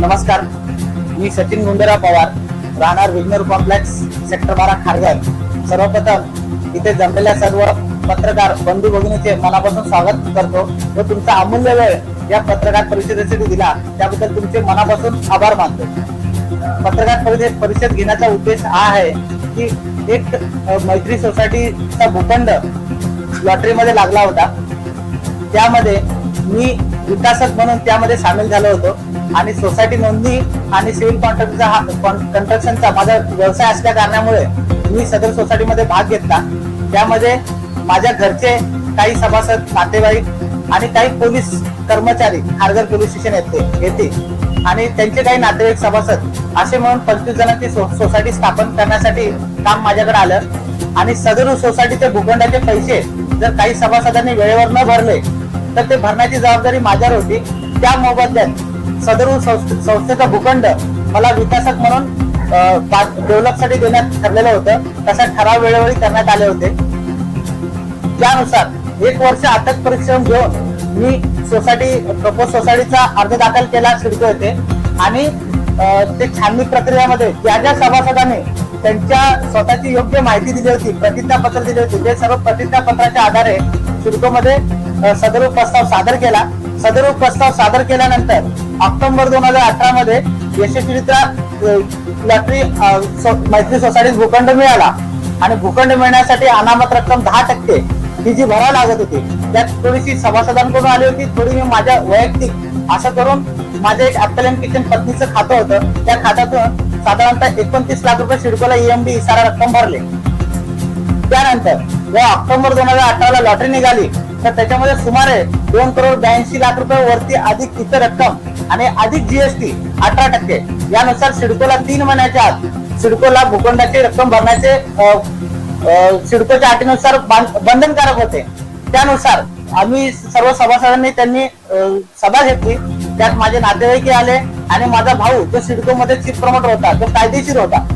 नमस्कार. मी सचिन गुंडरा पवार राहणार विघ्नर complex sector बारा खारघर. सर्वप्रथम इथे जमलेल्या सर्व पत्रकार बंधू भगिनीचे मनापासून स्वागत करतो. व तुमचा अमूल्य वेळ या पत्रकार परिषदेसाठी दिला त्याबद्दल तुमचे मनापासून आभार मानतो. पत्रकार परिषद परिषद घेण्याचा उद्देश हा आहे की एक मैत्री सोसायटीचा भूखंड लॉटरीमध्ये लागला होता. त्यामध्ये मी विकासक म्हणून त्यामध्ये सामील झालो होतो. आणि सोसायटी नोंदणी आणि सिव्हिल कॉन्ट्रॅक्टचा हा कन्स्ट्रक्शनचा माझा व्यवसाय असल्या कारणामुळे मी सदर सोसायटीमध्ये भाग घेतला. त्यामध्ये माझ्या घरचे काही सभासद नातेवाईक आणि काही पोलीस कर्मचारी खारघर पोलीस स्टेशन येते येते आणि त्यांचे काही नातेवाईक सभासद असे म्हणून पंचवीस जणांची सो- सोसायटी स्थापन करण्यासाठी काम माझ्याकडे आलं. आणि सदर सोसायटीचे भूखंडाचे पैसे जर काही सभासदांनी वेळेवर न भरले तर ते भरण्याची जबाबदारी माझ्यावर होती. त्या मोबदल्यात सदर संस्थ- संस्थेचा भूखंड मला विकासक म्हणून डेव्हलपसाठी देण्यात ठरलेलं होतं. तसं ठराव वेळोवेळी करण्यात आले होते. त्यानुसार एक वर्ष अटक परिश्रम घेऊन मी सोसायटी प्रपोज सोसायटीचा अर्ज दाखल केला सिडको होते आणि ते छाननी प्रक्रियामध्ये ज्या ज्या सभासदांनी त्यांच्या स्वतःची योग्य माहिती दिली होती प्रतिज्ञापत्र दिले होते ते सर्व प्रतिज्ञापत्राच्या आधारे सिडकोमध्ये सदर प्रस्ताव सादर केला. सदर प्रस्ताव सादर केल्यानंतर ऑक्टोबर दोन हजार अठरा मध्ये यशस्वीरित्या लॉटरी मैत्री सोसायटीत भूखंड मिळाला. आणि भूखंड मिळण्यासाठी अनामत रक्कम दहा टक्के ही जी भराव लागत होती त्यात थोडीशी सभासदांकडून आली होती थोडी मी माझ्या वैयक्तिक असं करून माझं एक अप्पलॅन किचन पत्नीचं खातं होतं. त्या खात्यातून साधारणतः एकोणतीस लाख रुपये सिडकोला ईएमडी सारा रक्कम भरले. त्यानंतर जेव्हा ऑक्टोबर दोन हजार अठराला लॉटरी निघाली तर त्याच्यामध्ये सुमारे दोन करोड ब्याऐंशी लाख रुपये वरती अधिक इतर रक्कम आणि अधिक जीएसटी अठरा टक्के. यानुसार सिडकोला तीन महिन्याच्या आत सिडकोला भूखंडाची रक्कम भरण्याचे सिडकोच्या अटीनुसार बांध- बंधनकारक होते. त्यानुसार आम्ही सर्व सभासदांनी त्यांनी सभा घेतली. त्यात माझे नातेवाईक आले आणि माझा भाऊ जो सिडको मध्ये चीफ प्रमोटर होता तो कायदेशीर होता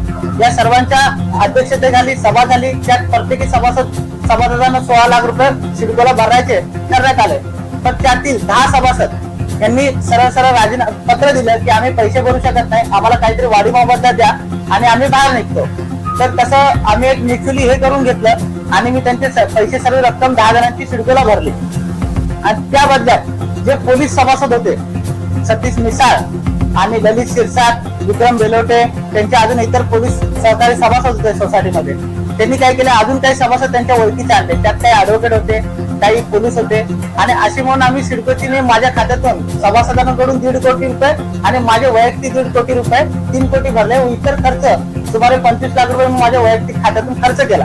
या सर्वांच्या अध्यक्षतेखाली सभा झाली. त्यात प्रत्येकी सभासद सभासदांना सोळा लाख रुपये सिडकोला भरायचे ठरण्यात आले. पण त्यातील दहा सभासद यांनी सरळ सरळ राजीना पत्र दिलं की आम्ही पैसे भरू शकत नाही आम्हाला काहीतरी वाढी मोबदला द्या आणि आम्ही बाहेर निघतो. तर तसं आम्ही एक म्युच्युअली हे करून घेतलं आणि मी त्यांचे पैसे सर्व रक्कम दहा जणांची सिडकोला भरली. आणि त्या बदल्यात जे पोलीस सभासद होते सतीश मिसाळ आणि ललित शिरसाट विक्रम बेलोटे त्यांचे अजून इतर पोलीस सहकारी सभासद होते सोसायटीमध्ये त्यांनी काय केलं? अजून काही सभासद त्यांच्या ओळखीचे आणले. त्यात काही ऍडव्होकेट होते काही पोलीस होते. आणि अशी म्हणून आम्ही सिडकोची माझ्या खात्यातून सभासदांकडून दीड कोटी रुपये आणि माझे वैयक्तिक दीड कोटी रुपये तीन कोटी भरले व इतर खर्च सुमारे पंचवीस लाख रुपये माझ्या वैयक्तिक खात्यातून खर्च केला.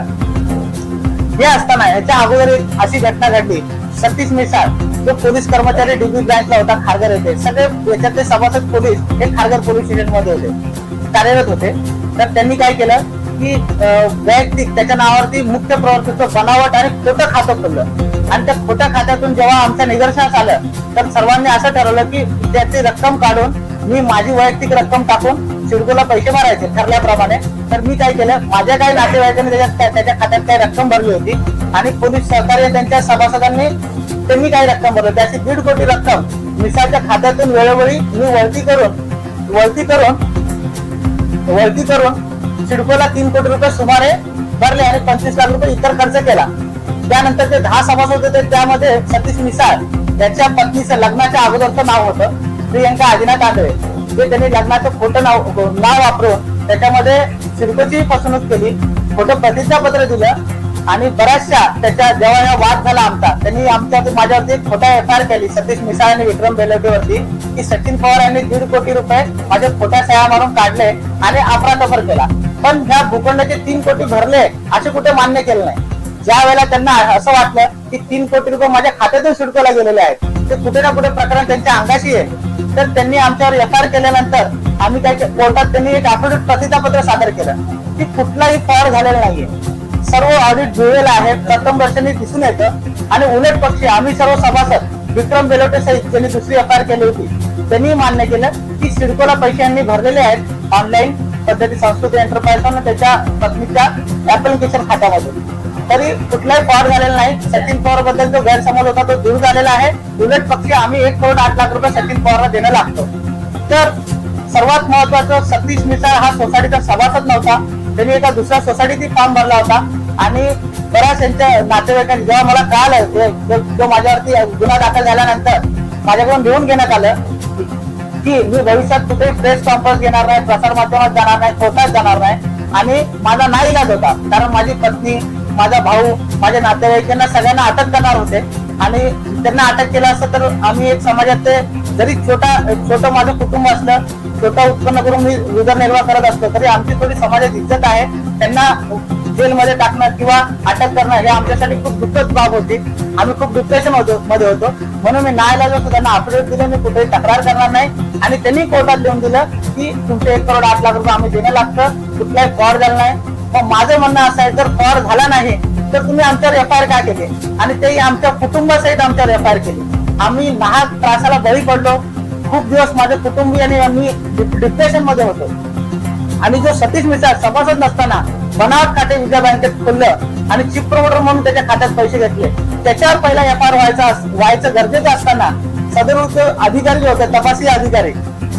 हे असताना याच्या अगोदर एक अशी घटना घडली. सतीश मिसाळ जो पोलीस कर्मचारी डीबी ब्रँचला होता खारघर येथे. सगळे याच्यातले सभासद पोलीस हे खारघर पोलीस स्टेशनमध्ये होते. कार्यरत होते. तर त्यांनी काय केलं की वैयक्तिक त्याच्या नावावरती मुख्य प्रवर्तक बनावट आणि खोटं खातं खोललं. आणि त्या खोट्या खात्यातून जेव्हा आमच्या निदर्शनास आलं तर सर्वांनी असं ठरवलं की त्याची रक्कम काढून मी माझी वैयक्तिक रक्कम टाकून सिडकोला पैसे भरायचे ठरल्याप्रमाणे. तर मी काय केलं माझ्या काही नातेवाईकांनी त्याच्या त्याच्या खात्यात काही रक्कम भरली होती आणि पोलीस सहकारी त्यांच्या सभासदांनी त्यांनी काही रक्कम भरली त्याची दीड कोटी रक्कम मिसाच्या खात्यातून वेळोवेळी मी वळती करून वळती करून वळती करून सिडकोला तीन कोटी रुपये सुमारे भरले आणि पंचवीस लाख रुपये इतर खर्च केला. त्यानंतर ते दहा सभासद होते त्यामध्ये सतीश मिसाळ त्याच्या पत्नीचं लग्नाच्या अगोदरचं नाव होतं प्रियंका आदिनाथ आंधळे ते त्यांनी लग्नाचं खोटं नाव नाव वापरून त्याच्यामध्ये सिडकोची फसवणूक केली खोटं प्रतिज्ञापत्र दिलं आणि बऱ्याचशा त्याच्या जेव्हा वाद झाला आमचा. त्यांनी आमच्या माझ्यावरती खोटा एफ आय आर केली सतीश मिसाळ आणि विक्रम बेलवटीवरती की सचिन पवार यांनी दीड कोटी रुपये माझ्या खोट्या सह्या मारून काढले आणि अफरातफर केला. पण ह्या भूखंडाचे तीन कोटी भरले असे कुठे मान्य केलं नाही. ज्या वेळेला त्यांना असं वाटलं की तीन कोटी रुपये माझ्या खात्यातून सिडकोला गेलेले आहेत. ते कुठे ना कुठे प्रकरण त्यांच्या अंगाशी आहे. तर त्यांनी आमच्यावर एफ आय आर केल्यानंतर आम्ही त्याच्या कोर्टात त्यांनी एक अफिडेविट प्रतिज्ञापत्र सादर केलं. की कुठलाही फॉर झालेला नाहीये. सर्व ऑडिट जुळलेलं आहे. प्रथम वर्षांनी दिसून येतं. आणि उलट पक्षी आम्ही सर्व सभासद विक्रम बेलोटे सहित ज्यांनी दुसरी एफ आय आर केली होती त्यांनी मान्य केलं की सिडकोला पैसे यांनी भरलेले आहेत ऑनलाईन पद्धती संस्कृती एंटरप्राइज त्याच्या पत्नीच्या ऍप्लिकेशन खात्यामध्ये. तरी कुठलाही फॉड झालेला नाही. सचिन पवारबद्दल जो गैरसमज होता तो दूर झालेला आहे. उलट पक्षी आम्ही एक करोड आठ लाख रुपये सचिन पवारला देणं लागतो. तर सर्वात महत्वाचं सतीश मिसाळ हा सोसायटीचा सभासद नव्हता. त्यांनी एका दुसऱ्या सोसायटीत फॉर्म भरला होता. आणि बऱ्याच त्यांच्या नातेवाईकांनी जेव्हा मला कळालं जो तो माझ्यावरती गुन्हा दाखल झाल्यानंतर माझ्याकडून लिहून घेण्यात आलं की मी भविष्यात कुठे प्रेस कॉन्फरन्स घेणार नाही प्रसार माध्यमात जाणार नाही कोर्टात जाणार नाही. आणि माझा नाही इलाज होता कारण माझी पत्नी माझा भाऊ माझ्या नातेवाईक यांना सगळ्यांना अटक करणार होते. आणि त्यांना अटक केलं असतं तर आम्ही एक समाजात ते जरी छोटा छोटं माझं कुटुंब असलं छोटं उत्पन्न करून मी उदरनिर्वाह करत असतो तरी आमची थोडी समाजात इज्जत आहे. त्यांना जेलमध्ये टाकणं किंवा अटक करणं हे आमच्यासाठी खूप दुःखद बाब होती. आम्ही खूप डिप्रेशन होतो मध्ये होतो. म्हणून मी नाईलाज होतो त्यांना अफिडेव्हिट दिलं मी कुठेही तक्रार करणार नाही. आणि त्यांनी कोर्टात लिहून दिलं की तुमचे एक करोड आठ लाख रुपये आम्ही देणं लागतं. कुठलाही फ्रॉड झाला नाही. मग माझं म्हणणं असं आहे जर फ्रॉड झाला नाही तर तुम्ही आमच्यावर एफ आय आर का केले? आणि तेही आमच्या कुटुंबासहित आमच्यावर एफ आय आर केली. आम्ही नाहक त्रासाला बळी पडलो. खूप दिवस माझ्या कुटुंबीय आम्ही मी डिप्रेशनमध्ये होतो. आणि जो सतीश मिसाळ सभासद नसताना बनावट खाते विजय बँकेत खोललं आणि चिप प्रमोटर म्हणून त्याच्या खात्यात पैसे घेतले त्याच्यावर पहिला एफ आर व्हायचा व्हायचं गरजेचं असताना सदर अधिकारी जे होते तपासी अधिकारी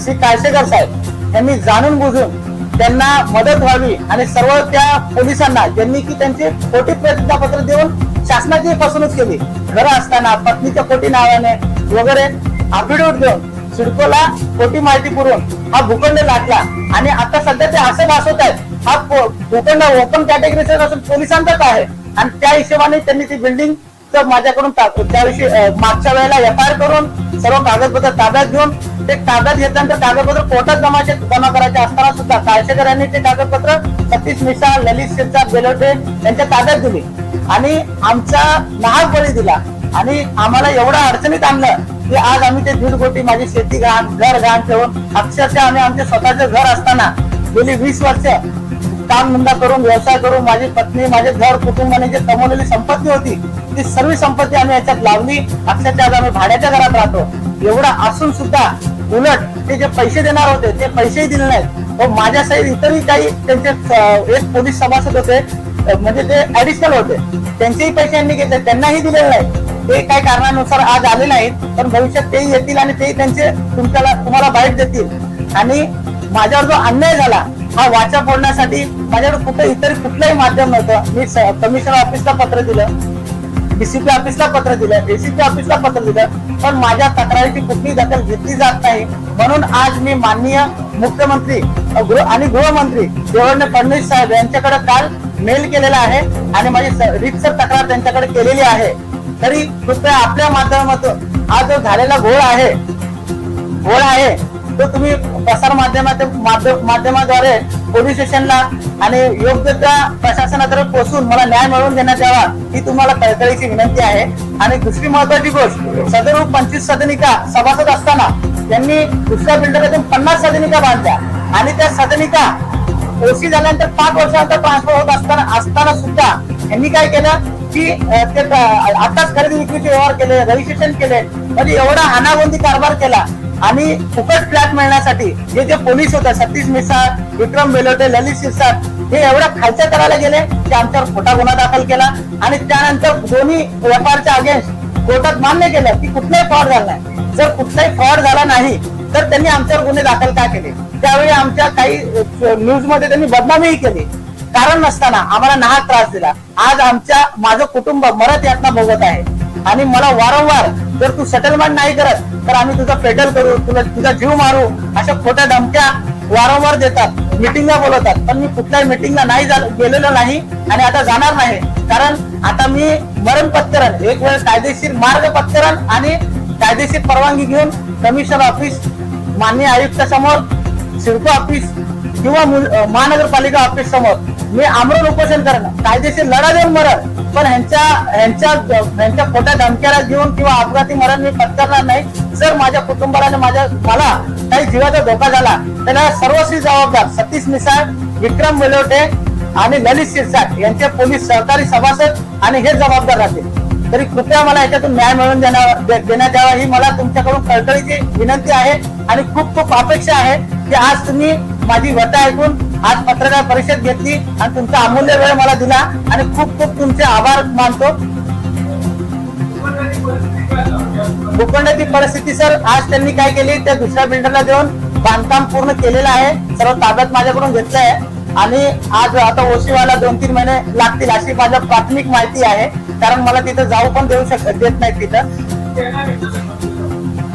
श्री काळशेकर साहेब यांनी जाणून बुजून त्यांना मदत व्हावी आणि सर्व त्या पोलिसांना ज्यांनी की त्यांचे खोटी प्रतिज्ञापत्र देऊन शासनाची फसवणूक केली. घरं असताना पत्नीच्या खोटी नावाने वगैरे अफिडेव्हिट देऊन सिडकोला खोटी माहिती पुरवून हा भूखंड लाटला. आणि आता सध्या ते असे भासवत आहेत हा भूखंड ओपन कॅटेगरीचा असून पोलिसांचाच आहे. आणि त्या हिशोबाने त्यांनी ती बिल्डिंग तर माझ्याकडून त्याविषयी मागच्या वेळेला एफ आय आर करून सर्व कागदपत्र ताब्यात घेऊन ते ताब्यात घेतल्यानंतर कागदपत्र कोर्टात जमाचे जमा करायचे असताना सुद्धा काळशेकर यांनी ते कागदपत्र सतीश मिश्रा ललित शिरसाट बेलोटे यांच्या ताब्यात दिली. आणि आमचा नाहक बळी दिला. आणि आम्हाला एवढा अडचणीत आणलं की आज आम्ही ते दीड कोटी माझी शेती घाण घर घाण ठेवून अक्षरशः आम्ही आमचे स्वतःचे घर असताना गेली वीस वर्ष काम धंदा करून व्यवसाय करून माझी पत्नी माझे घर कुटुंबाने जे कमवलेली संपत्ती होती ती सर्व संपत्ती आम्ही याच्यात लावली. अक्षरशः आज आम्ही भाड्याच्या घरात राहतो. एवढं असून सुद्धा उलट ते जे पैसे देणार होते ते पैसेही दिले नाहीत. हो, व माझ्या साईड इतरही काही त्यांचे एक पोलीस सभासद होते म्हणजे ते ऍडिशनल होते. त्यांचेही पैसे यांनी घेतले त्यांनाही दिलेले नाही ते काही कारणानुसार आज आले नाहीत पण भविष्यात तेही येतील आणि तेही त्यांचे तुमच्याला तुम्हाला बाईट देतील. आणि माझ्यावर जो अन्याय झाला हा वाचा फोडण्यासाठी माझ्याकडे कुठे इतर कुठलंही माध्यम नव्हतं. मी कमिशनर ऑफिसला पत्र दिलं डीसीपी ऑफिसला पत्र दिलं एसीपी ऑफिसला पत्र दिलं पण माझ्या तक्रारीची कुठली दखल घेतली जात नाही. म्हणून आज मी माननीय मुख्यमंत्री गृह आणि गृहमंत्री देवेंद्र फडणवीस साहेब यांच्याकडे काल मेल केलेला आहे आणि माझी रितसर तक्रार त्यांच्याकडे केलेली आहे. तरी कृपया आपल्या माध्यमातून हा जो झालेला घोळ आहे घोळ आहे तो तुम्ही प्रसार माध्यमात माध्यमाद्वारे पोलीस स्टेशनला आणि योग्य त्या प्रशासनाकडे पोहोचून मला न्याय मिळवून देण्यात यावा ही तुम्हाला कळकळीची विनंती आहे. आणि दुसरी महत्वाची गोष्ट सदर पंचवीस सदनिका सभासद असताना त्यांनी दुसऱ्या बिल्डरातून पन्नास सदनिका बांधल्या. आणि त्या सदनिका ओसी झाल्यानंतर पाच वर्षानंतर ट्रान्सफर होत असताना असताना सुद्धा यांनी काय केलं? की आताच खरेदी विक्रीचे व्यवहार केले रजिस्ट्रेशन केले म्हणजे एवढा हानाबंदी कारभार केला. आणि फुकट फ्लॅट मिळण्यासाठी जे जे पोलीस होते सतीश मिसाळ विक्रम बेलोटे ललित शिरसाट हे एवढ्या खालच्या करायला गेले की आमच्यावर खोटा गुन्हा दाखल केला. आणि त्यानंतर दोन्ही व्यापारच्या अगेन्स्ट कोर्टात मान्य केलं की कुठलाही फ्रॉड झाला नाही. जर कुठलाही फ्रॉड झाला नाही तर त्यांनी आमच्यावर गुन्हे दाखल का केले? त्यावेळी आमच्या काही न्यूजमध्ये त्यांनी बदनामीही केली. कारण नसताना आम्हाला नाहक त्रास दिला. आज आमच्या माझं कुटुंब मरत यातना भोगत आहे. आणि मला वारंवार जर तू सेटलमेंट नाही करत तर आम्ही तुझा फेटल करू तुला तुझा जीव मारू अशा खोट्या धमक्या वारंवार देतात मिटिंगला बोलवतात. पण मी कुठल्याही मिटिंगला नाही जा- गेलेलो नाही आणि आता जाणार नाही. कारण आता मी मरण पत्करण एक वेळ कायदेशीर मार्ग पत्करण आणि कायदेशीर परवानगी घेऊन कमिशन ऑफिस मान्य आयुक्त समोर सिडको ऑफिस किंवा महानगरपालिका ऑफिस समोर. मी आमरण उपोषण करणं कायदेशीर लढा देऊन मरण पण ह्यांच्या ह्यांच्या ह्यांच्या खोट्या धमक्याला घेऊन किंवा अपघाती मरण मी पत्करणार नाही. जर माझ्या कुटुंबाला माझ्या मला काही जीवाचा धोका झाला त्याला सर्वस्वी जबाबदार सतीश मिसाळ विक्रम वेलोटे आणि ललित शिरसाट यांचे पोलीस सहकारी सभासद आणि हे जबाबदार राहतील. तरी कृपया मला याच्यातून न्याय मिळवून देण्यात यावा ही मला तुमच्याकडून कळकळीची विनंती आहे आणि खूप खूप अपेक्षा आहे की आज तुम्ही माझी व्यथा ऐकून आज पत्रकार परिषद घेतली आणि तुमचा अमूल्य वेळ मला दिला आणि खूप खूप तुमचे आभार मानतो. भूखंडाची परिस्थिती सर आज त्यांनी काय केली? त्या दुसऱ्या बिल्डरला देऊन बांधकाम पूर्ण केलेलं आहे. सर्व ताब्यात माझ्याकडून घेतलं आहे. आणि आज आता ओशीवाला दोन तीन महिने लागतील अशी माझ्या प्राथमिक माहिती आहे. कारण मला तिथं जाऊ पण देऊ शक देत नाही तिथं.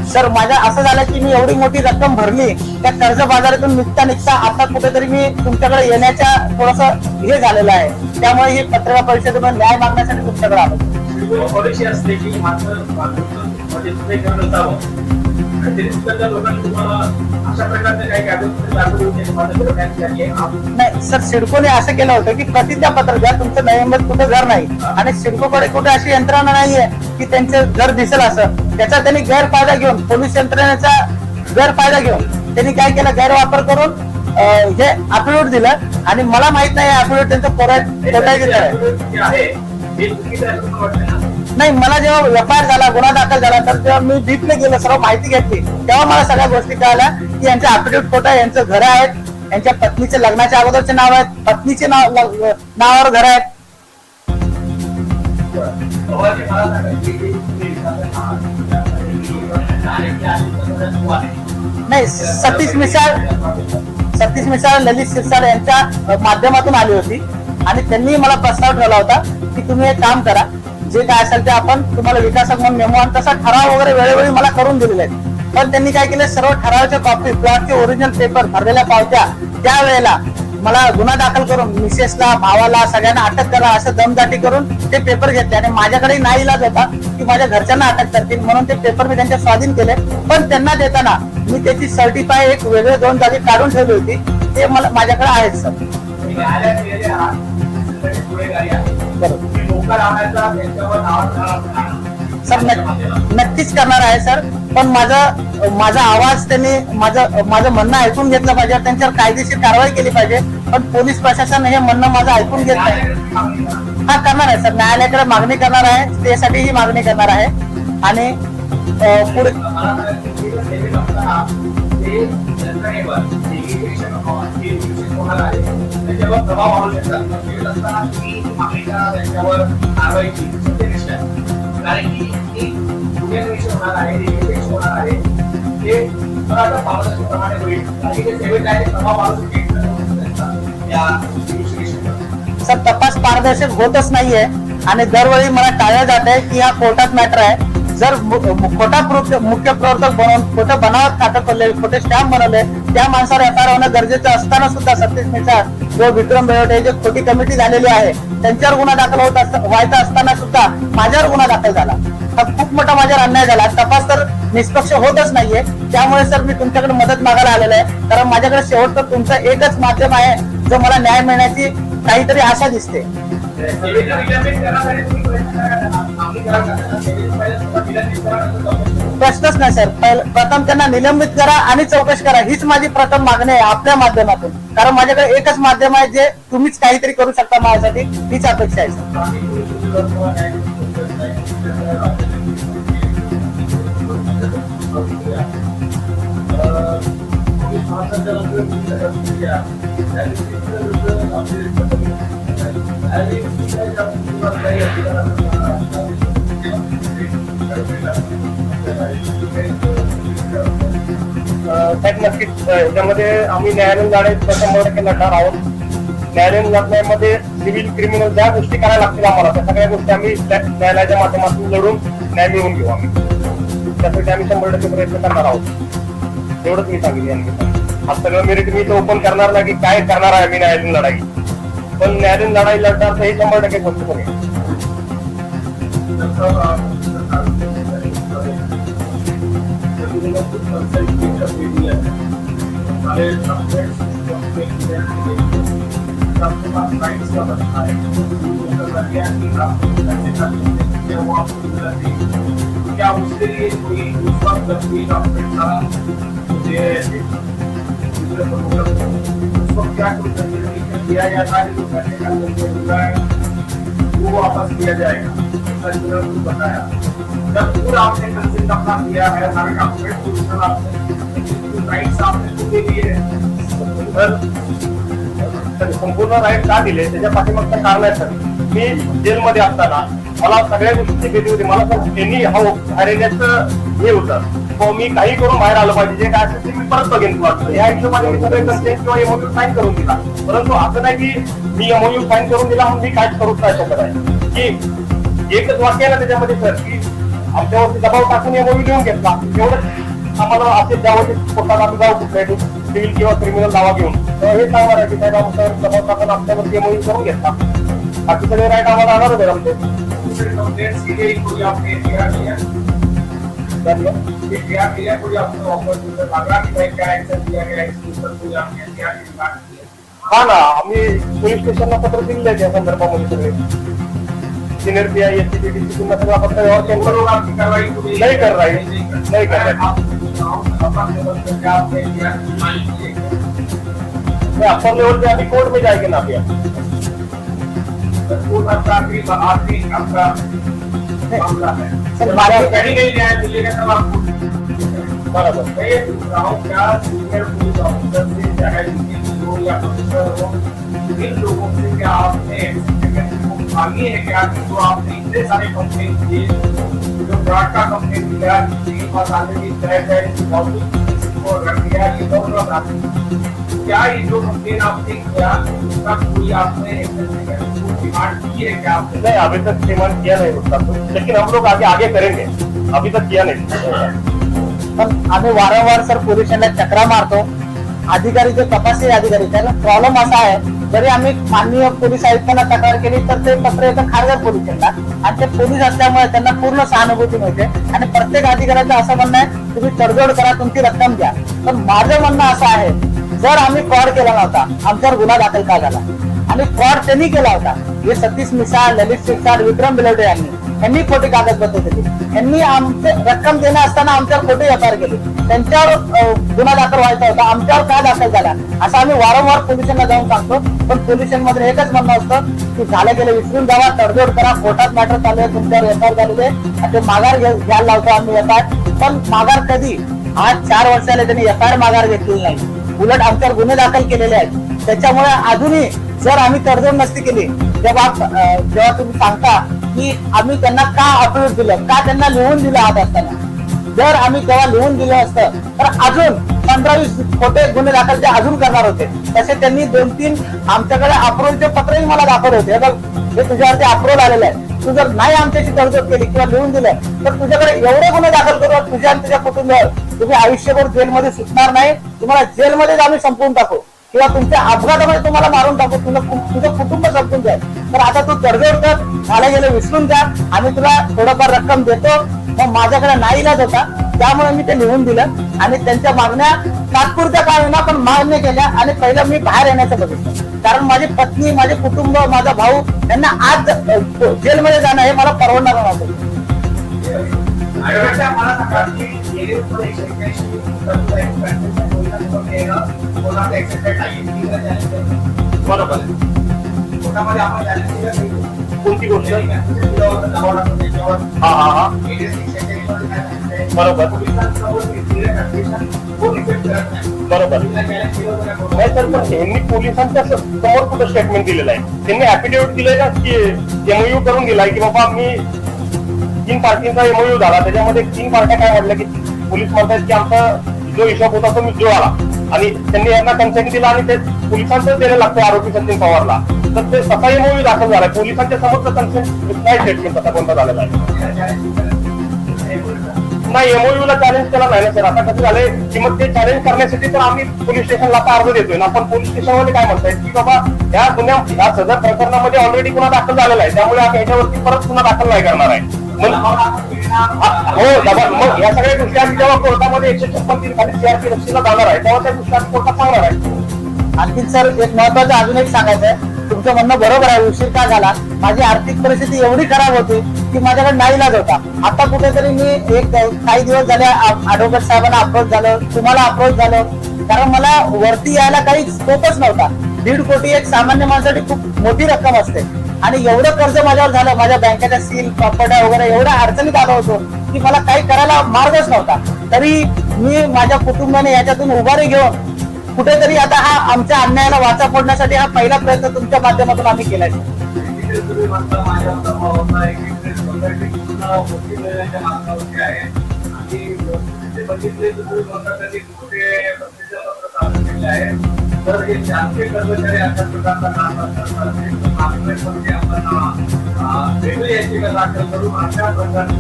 सर माझ्या असं झालं की मी एवढी मोठी रक्कम भरली त्या कर्ज बाजारातून निघता निघता आता कुठेतरी मी तुमच्याकडे येण्याच्या थोडस हे झालेलं आहे. त्यामुळे ही पत्रकार परिषदेमध्ये न्याय मागण्यासाठी तुमच्याकडे आलो. पॉलिसी असते की माझं म्हणजे माझं नाही सर सिडकोने असं केलं होतं की प्रतिज्ञा पत्र द्या तुमचं नोव्हेंबर कुठं घर नाही. आणि सिडकोकडे कुठे अशी यंत्रणा नाहीये की त्यांचं घर दिसेल असं. त्याचा त्यांनी गैरफायदा घेऊन पोलीस यंत्रणेचा गैरफायदा घेऊन त्यांनी काय केलं? गैरवापर करून हे अफिडेव्हिट दिलं. आणि मला माहीत नाही अफिडेव्हिट त्यांचं कोर्टात आहे नाही मला जेव्हा व्यापार झाला गुन्हा दाखल झाला तर तेव्हा मी डीपने गेलो सर्व माहिती घेतली. तेव्हा मला सगळ्या गोष्टी कळाल्या की यांचा अपडेट खोटं आहे, यांचं घर आहेत यांच्या पत्नीचे लग्नाच्या अगोदरचे नाव आहेत पत्नीचे नाव नावावर घर आहेत. नाही सतीश मिसाळ सतीश मिसाळ ललित सिरसाळ यांच्या माध्यमातून आली होती. आणि त्यांनी मला प्रस्ताव ठेवला होता की तुम्ही एक काम करा जे काय असेल ते आपण तुम्हाला विकासक म्हणून नेमू आणि तसा ठराव वगैरे वेळोवेळी मला करून दिलेले आहेत. पण त्यांनी काय केले सर्व ठरावाच्या कॉपी प्लॉटचे ओरिजिनल पेपर भरलेल्या पावत्या त्यावेळेला मला गुन्हा दाखल करून मिसेसला भावाला सगळ्यांना अटक करा असं दमदाटी करून ते पेपर घेतले आणि माझ्याकडे नाही इलाज होता की माझ्या घरच्यांना अटक करतील म्हणून ते पेपर मी त्यांच्या स्वाधीन केले. पण त्यांना देताना मी त्याची सर्टिफाय एक वेगळे दोन जागी काढून ठेवली होती. ते मला माझ्याकडे आहेत सर बरोबर. सर नक्क- नक्कीच करणार आहे सर पण माझा माझा आवाज त्यांनी माझं माझं म्हणणं ऐकून घेतलं पाहिजे त्यांच्यावर कायदेशीर कारवाई केली पाहिजे पण पोलीस प्रशासन हे म्हणणं माझं ऐकून घेत नाही. हा करणार आहे सर. न्यायालयाकडे मागणी करणार आहे त्यासाठी ही मागणी करणार आहे. आणि पुढे प्रभाव कारण की होणार आहे होणार आहे ते होईल आणि ते सेवेत आहे प्रभाव सर तपास पारदर्शक होतच नाहीये आणि दरवेळी मला टाळलं जात आहे की हा कोर्टात मॅटर आहे. जर खोटा मुख्य प्रवर्तक बनवून खोटं बनावट खातं खोलले खोटे स्टॅम्प बनवले त्या माणसावर एफ होणं गरजेचं असताना सुद्धा सतीश मिसाळ व विक्रम बेवटे जे खोटी कमिटी झालेली आहे त्यांच्यावर गुन्हा दाखल होत व्हायचा असताना सुद्धा माझ्यावर गुन्हा दाखल झाला. हा खूप मोठा माझ्यावर अन्याय झाला. तपास तर निष्पक्ष होतच नाहीये. त्यामुळे सर मी तुमच्याकडे मदत मागायला आलेलो आहे. कारण माझ्याकडे शेवटचं तुमचं एकच माध्यम आहे जो मला न्याय मिळण्याची काहीतरी आशा दिसते. प्रश्नच नाही सर. प्रथम त्यांना निलंबित करा आणि चौकशी करा. हीच माझी प्रथम मागणी आहे आपल्या माध्यमातून. कारण माझ्याकडे एकच माध्यम आहे जे तुम्हीच काहीतरी करू शकता माझ्यासाठी. हीच अपेक्षा आहे सर. साहेब नक्कीच याच्यामध्ये आम्ही न्यायालयीन जाणे शंभर टक्के लढणार आहोत न्यायालयीन लढण्यामध्ये सिव्हिल क्रिमिनल ज्या गोष्टी करायला लागतील आम्हाला त्या सगळ्या गोष्टी आम्ही न्यायालयाच्या माध्यमातून लढून न्याय मिळवून घेऊ आम्ही. त्यासाठी आम्ही शंभर टक्के प्रयत्न करणार आहोत. एवढंच मी सांगितलं यांनी आज सगळं मेरिट मी इथं ओपन करणार नाही की काय करणार आहे आम्ही न्यायालयीन लढाई. पण न्यायालयीन लढाई लढणार तर हे शंभर टक्के गोष्ट करेल क्या उसके लिए कोई दूसरा डॉक्टर मुझे उसको क्या दिया गया है करने का वो वापस किया जाएगा बताया। जब पूरा आपने कंसेंट अपना दिया है सारे डॉक्यूमेंट ओरिजिनल आपने राइट्स आपने दिए तर संपूर्ण राईट का दिले? त्याच्या पाठीमागचं कारण आहे सर. मी जेलमध्ये असताना मला सगळ्या गोष्टीची भीती होती. मला सर त्यांनी हा हरण्याचं हे होतं. हो, मी काही करून बाहेर आलं पाहिजे. जे काय असेल ते मी परत बघेन plot. या हिशोबाने मी सगळे कंप्लेंट किंवा एमओयू साईन करून दिला. परंतु असं नाही की मी एमओयू साईन करून दिला म्हणून मी काय करूच नाही शकत आहे. की एकच वाक्य आहे ना त्याच्यामध्ये सर की आमच्यावरती दबाव टाकून या एमओयू लिहून घेतला. एवढंच आम्हाला असे द्यावं कोर्टात आम्ही जाऊ कुठल्याही सिव्हिल किंवा क्रिमिनल दावा घेऊन तर हे सांगणार आहे की साहेब आमच्यावर दबाव टाकून आमच्यावरती एमओयू करून घेतला. बाकी सगळे राईट आम्हाला आणारच आहे आमचे. हा ना आम्ही पोलीस स्टेशनला पत्र दिले त्या संदर्भामध्ये सगळे. Senior P I S C D पुन्हा सगळा पत्र व्यवहार वो केंद्र लोग आपकी कार्रवाई को भी नहीं कर रहे। नहीं कर रहे। आप अपन लेवल पे क्या आपने दिया कि मान लीजिए अपर लेवल पे अभी कोर्ट में जाएंगे ना अभी हम। वो आपका आखिरी आखिरी आपका मामला है सर, जब बारह- आपको कहीं नहीं न्याय मिलेगा तब आपको बराबर मैं ये पूछ रहा हूँ क्या सीनियर पुलिस ऑफिसर से चाहे डीसी हो या ऑफिसर हो इन लोगों से क्या आपने को मांगी है क्या? जो आपने इतने सारे कंप्लेन किए जो ब्रॉड का कंप्लेन दिया किसी के पास आने की तरह तरह मौजूद को रख दिया ये दोनों बात क्या ये जो कंप्लेन आपने किया उसका कोई आपने डिमांड की है क्या आपने? नहीं अभी तक डिमांड किया नहीं उसका तो लेकिन हम लोग आगे आगे करेंगे। अभी तक किया नहीं। पण आम्ही वारंवार सर पोलीस स्टेशनला चक्रा मारतो अधिकारी जो तपासी अधिकारी त्यांना प्रॉब्लेम असा आहे जरी आम्ही माननीय पोलीस आयुक्तांना तक्रार केली तर ते पत्र येतं खारघर पोलीस येतात. आणि ते पोलीस असल्यामुळे त्यांना पूर्ण सहानुभूती मिळते. आणि प्रत्येक अधिकाऱ्याचं असं म्हणणं आहे तुम्ही तडजोड करा तुमची रक्कम द्या पण माझं म्हणणं असं आहे जर आम्ही फ्रॉड केला नव्हता आमच्यावर गुन्हा दाखल का झाला? आणि फ्रॉड त्यांनी केला होता. हे सतीश मिसाळ ललित शिरसाट विक्रम बिलवडे यांनी. यांनी खोटे कागदपत्र दिले यांनी आमचे रक्कम देणं असताना आमच्यावर खोटे व्यापार केले. त्यांच्यावर गुन्हा दाखल व्हायचा होता. आमच्यावर का दाखल झाला? असं आम्ही वारंवार पोलिसांना जाऊन सांगतो. पण पोलिसांमध्ये एकच म्हणणं असतं की झालं गेलं विसरून जावा तडजोड करा. कोर्टात मॅटर चालू आहे तुमच्यावर एफ झालेले ते माघार घ्यायला लावतो आम्ही एफ पण माघार कधी? आज चार वर्षाला त्यांनी एफआयआर माघार घेतलेली नाही. उलट आमच्यावर गुन्हे दाखल केलेले आहेत. त्याच्यामुळे अजूनही जर आम्ही तडजोड नसती केली जेव्हा जेव्हा तुम्ही सांगता की आम्ही त्यांना का अप्रूव्ह दिलं? का त्यांना लिहून दिलं आत असताना जर आम्ही तेव्हा लिहून दिलं असतं तर अजून पंधरा वीस खोटे गुन्हे दाखल ते अजून करणार होते तसे त्यांनी दोन तीन आमच्याकडे अप्रूव्हचे पत्रही मला दाखवले होते. हे बघ हे तुझ्यावरती अप्रूव्हल आलेलं आहे. तू जर नाही आमच्याशी तडजोड केली किंवा लिहून दिलं तर तुझ्याकडे एवढे गुन्हे दाखल करू तुझ्या आणि तुझ्या कुटुंबावर. तुम्ही आयुष्यभर जेलमध्ये सुटणार नाही. तुम्हाला जेलमध्येच आम्ही संपवून टाकू. किंवा तुमच्या अपघातामध्ये तुम्हाला मारून टाकू तुझं तुझं कुटुंब संपून जाईल तर आता तू तडजोड कर झालं गेलं विसरून जा. आम्ही तुला थोडंफार रक्कम देतो. मग माझ्याकडे नाही इलाज होता. त्यामुळे मी ते लिहून दिलं. आणि त्यांच्या मागण्या तात्पुरत्या काळ होईना पण मान्य केल्या. आणि पहिलं मी बाहेर येण्याचं बघितलं. कारण माझी पत्नी माझे कुटुंब माझा भाऊ यांना आज जेलमध्ये जाणं हे मला परवडणार नव्हतं. बरोबर कोणती गोष्ट हा हा हा बरोबर. नाही. बरोबर नाही सर पण यांनी पोलिसांच्या समोर कुठं स्टेटमेंट दिलेलं आहे त्यांनी ऍफिडेव्हिट दिलंय ना की एमओयू करून दिलाय की बाबा मी तीन पार्टींचा एमओयू झाला. त्याच्यामध्ये तीन पार्ट्या काय म्हटल्या की पोलीस म्हणतात की आमचा जो हिशोब होता तो मी आला आणि त्यांनी यांना कन्सेंट दिला आणि ते पोलिसांचं देणं लागतं आरोपी सचिन पवारला. तर ते तसा एमओयू दाखल झालाय पोलिसांच्या समोरचं कन्सेंट काय स्टेटमेंट तसा कोणता झालेला आहे नाही. एमओयू ला चॅलेंज केला नाही ना सर आता कसं झालंय की मग ते चॅलेंज करण्यासाठी तर आम्ही पोलीस स्टेशनला आता अर्ज देतोय. ना आपण पोलीस स्टेशनमध्ये काय म्हणताय की बाबा या गुन्ह्या या सदर प्रकरणामध्ये ऑलरेडी गुन्हा दाखल झालेला आहे. त्यामुळे आम्ही याच्यावरती परत गुन्हा दाखल नाही करणार आहे. हो दबा- मग या सगळ्या गोष्टी आम्ही जेव्हा कोर्टामध्ये एकशे छप्पन तीन खाली सीआरपी रक्षेला जाणार आहे तेव्हा त्या गोष्टी आम्ही कोर्टात सांगणार आहे. आणखी सर एक महत्वाचं अजून एक सांगायचं आहे. तुमचं म्हणणं बरोबर आहे उशीर का झाला? माझी आर्थिक परिस्थिती एवढी खराब होती की माझ्याकडे नाईलाज होता. आता कुठेतरी मी एक काही दिवस झाले ऍडव्होकेट साहेबांना अप्रोच झालं तुम्हाला अप्रोच झालं. कारण मला वरती यायला काही स्कोपच नव्हता. दीड कोटी एक सामान्य माणसाठी खूप मोठी रक्कम असते. आणि एवढं कर्ज माझ्यावर झालं माझ्या बँकेच्या सील प्रॉपर्ट्या वगैरे एवढ्या अडचणीत आलो होतो की मला काही करायला मार्गच नव्हता तरी मी माझ्या कुटुंबाने याच्यातून उभारी घेऊन कुठेतरी आता हा आमच्या अन्यायाला वाचा फोडण्यासाठी हा पहिला प्रयत्न तुमच्या माध्यमातून आम्ही केलाय आहे. तर हे शासकीय कर्मचारी अशा प्रकारचा काम करतात. वेगळी याचिका दाखल करून अशा प्रकारचे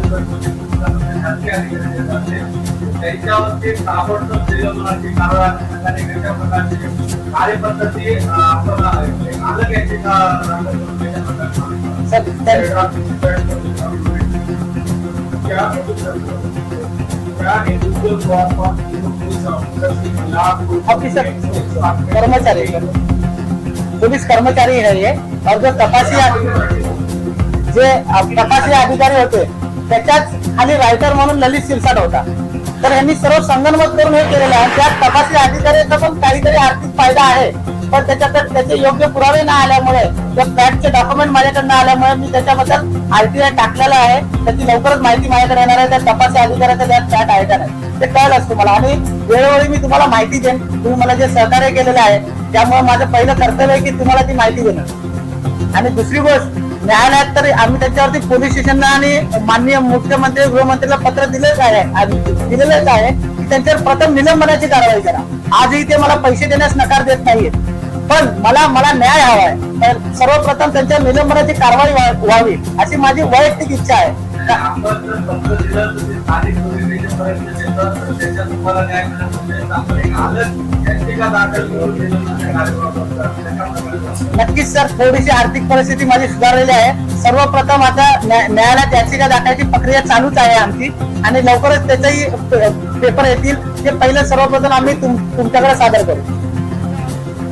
शासकीय अधिकारी जे असतील, त्यांच्यावरती ताबडतोब निलंबनाची कारवाई आणि वेगळ्या प्रकारची कार्यपद्धती एक अलग याचिका दाखल करून ऑफिसर कर्मचारी। पुलिस कर्मचारी है ये और जो तपासी जे तपासी अधिकारी होते त्याच्याच खाली रायटर म्हणून ललित सिरसाट होता. तर यांनी सर्व संगणमत करून हे केलेलं आहे. त्यात तपासी अधिकाऱ्याचा पण काहीतरी आर्थिक फायदा आहे. पण त्याच्यात त्याचे योग्य पुरावे न आल्यामुळे त्या फ्लॅटचे डॉक्युमेंट माझ्याकडनं न आल्यामुळे मी त्याच्याबद्दल आरटीआय टाकलेला आहे त्याची लवकरच माहिती माझ्याकडे येणार आहे त्या तपास अधिकाऱ्याचा त्यात फ्लॅट आहे. का नाही ते कळलं असतं मला आणि वेळोवेळी मी तुम्हाला माहिती देईन. तुम्ही मला जे सहकार्य केलेलं आहे त्यामुळे माझं पहिलं कर्तव्य आहे की तुम्हाला ती माहिती देणं. आणि दुसरी गोष्ट न्यायालयात तर आम्ही त्याच्यावरती पोलीस स्टेशनला आणि माननीय मुख्यमंत्री गृहमंत्रीला पत्र दिलेच आहे दिलेलंच आहे की त्यांच्यावर प्रथम निलंबनाची कारवाई करा. आजही ते मला पैसे देण्यास नकार देत नाहीये पण मला मला न्याय हवा आहे तर सर्वप्रथम त्यांच्यावर निलंबनाची कारवाई व्हा- व्हावी अशी माझी वैयक्तिक इच्छा आहे. त्याच्याप्रमाणे नक्कीच सर थोडीशी आर्थिक परिस्थिती माझी सुधारलेली आहे. सर्वप्रथम आता न्या- न्यायालयात याचिका दाखलाची प्रक्रिया चालूच आहे आमची. आणि लवकरच त्याचाही पेपर येतील. ते पहिलं सर्वप्रथम आम्ही तुम- तुमच्याकडे सादर करू.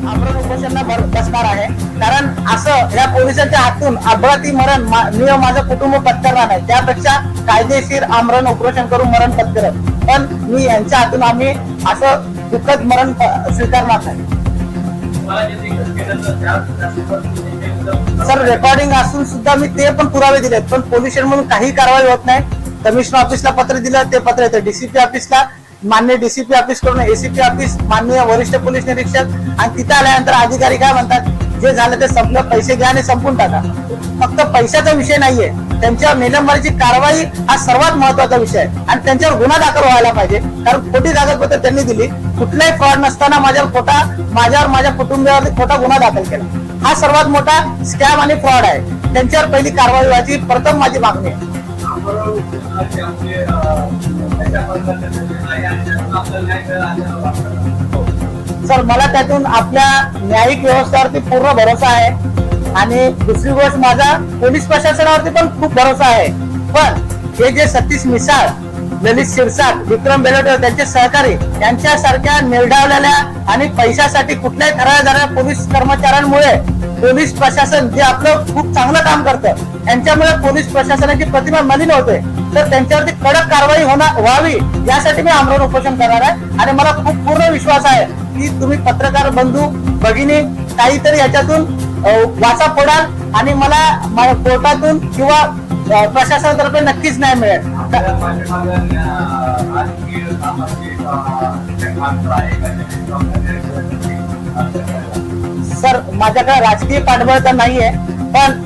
आमरण उपोषणला बसणार आहे. कारण असं या पोलिसांच्या हातून अपघाती मरण मा- मी व माझं कुटुंब पत्करणार नाही. त्यापेक्षा कायदेशीर आमरण उपोषण करून मरण पत्करत पण मी यांच्या हातून आम्ही असं दुःखद मरण प- स्वीकारणार नाही. सर रेकॉर्डिंग असून सुद्धा मी ते पण पुरावे दिलेत. पण पोलीस स्टेशन म्हणून काही कारवाई होत नाही. कमिशनर ऑफिसला पत्र दिलं ते पत्र येतं. डीसीपी ऑफिसला मान्य डीसीपी ऑफिसकडून एसीपी ऑफिस माननीय वरिष्ठ पोलीस निरीक्षक आणि तिथे आल्यानंतर अधिकारी काय म्हणतात जे झालं ते संपलं पैसे घ्या आणि संपून टाका. फक्त पैशाचा विषय नाहीये. त्यांच्या निलंबनाची कारवाई हा सर्वात महत्त्वाचा विषय आहे. आणि त्यांच्यावर गुन्हा दाखल व्हायला पाहिजे. कारण खोटी कागदपत्र त्यांनी दिली. कुठलाही फ्रॉड नसताना माझ्यावर खोटा माझ्यावर माझ्या कुटुंबियावर खोटा गुन्हा दाखल केला. हा सर्वात मोठा स्कॅम आणि फ्रॉड आहे. त्यांच्यावर पहिली कारवाई व्हायची. प्रथम माझी मागणी आहे. सर मला त्यातून आपल्या न्यायिक व्यवस्थेवरती पूर्ण भरोसा आहे. आणि दुसरी गोष्ट माझा पोलीस प्रशासनावरती पण खूप भरोसा आहे. पण हे जे सतीश मिसाळ ललित शिरसाट विक्रम बेलोटे त्यांचे सहकारी यांच्यासारख्या निर्डावलेल्या आणि पैशासाठी कुठल्याही ठराव्या जाणाऱ्या पोलीस कर्मचाऱ्यांमुळे पोलीस प्रशासन जे आपलं खूप चांगलं काम करतं. यांच्यामुळे पोलीस प्रशासनाची प्रतिमा मलिन होते. तर त्यांच्यावरती कडक कारवाई होणार व्हावी यासाठी मी आमरण उपोषण करणार आहे. आणि मला खूप पूर्ण विश्वास आहे की तुम्ही पत्रकार बंधू भगिनी काहीतरी याच्यातून वाचा पडाल आणि मला कोर्टातून किंवा प्रशासनातर्फे नक्कीच नाही मिळेल. सर माझ्याकडे राजकीय पाठबळ तर नाहीये पण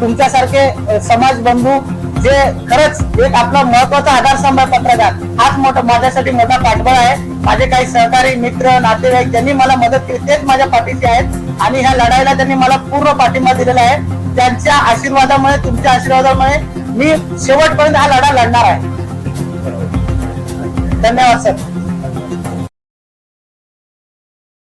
तुमच्यासारखे समाज बंधू जे खरंच एक आपला महत्त्वाचा आधारस्तंभ आहे पत्रकार. हाच मोठा माझ्यासाठी मोठा पाठबळ आहे. माझे काही सहकारी मित्र नातेवाईक ज्यांनी मला मदत केली तेच माझ्या पाठीशी आहेत. आणि ह्या लढाईला त्यांनी मला पूर्ण पाठिंबा दिलेला आहे. त्यांच्या आशीर्वादामुळे तुमच्या आशीर्वादामुळे मी शेवटपर्यंत हा लढा लढणार आहे. धन्यवाद सर.